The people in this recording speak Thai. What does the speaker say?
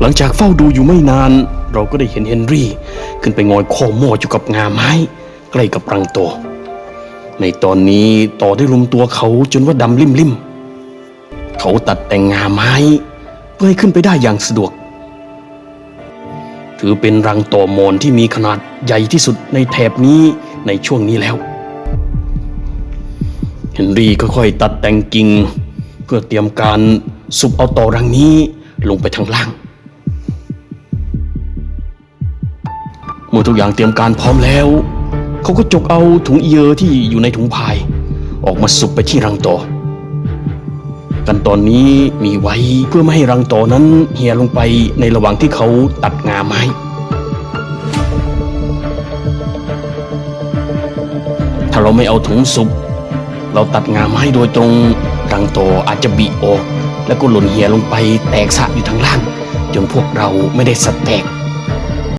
หลังจากเฝ้าดูอยู่ไม่นาน เราก็ได้เห็นเฮนรี่ ขึ้นไปงอยคอหม้ออยู่กับงาไม้ ใกล้กับรังโตในตอนนี้ต่อได้รุมตัวเขาจนว่าดำลิ่มลิ่มเขาตัดแต่งงาไม้ เพื่อให้ขึ้นไปได้อย่างสะดวก ถือเป็นรังต่อมอนที่มีขนาดใหญ่ที่สุดในแถบนี้ในช่วงนี้แล้วเฮนรี่ค่อยๆตัดแต่งกิ่ง เพื่อเตรียมการสุบเอาต่อรังนี้ลงไปทางล่าง เมื่อทุกอย่างเตรียมการพร้อมแล้ว เขาก็จกเอาถุงเอียที่อยู่ในถุงพาย ออกมาสุบไปที่รังต่อกันตอนนี้มีไว้เพื่อไม่ให้รังต่อนั้นเหี่ยลงไปในระหว่างที่เขาตัดงาไม้ถ้าเราไม่เอาถุงสุบเราตัดงาไม้โดยตรงรังต่ออาจจะบีออก แล้วก็หล่นเหี่ยลงไปแตกสะอยู่ทางล่าง จนพวกเราไม่ได้สแตก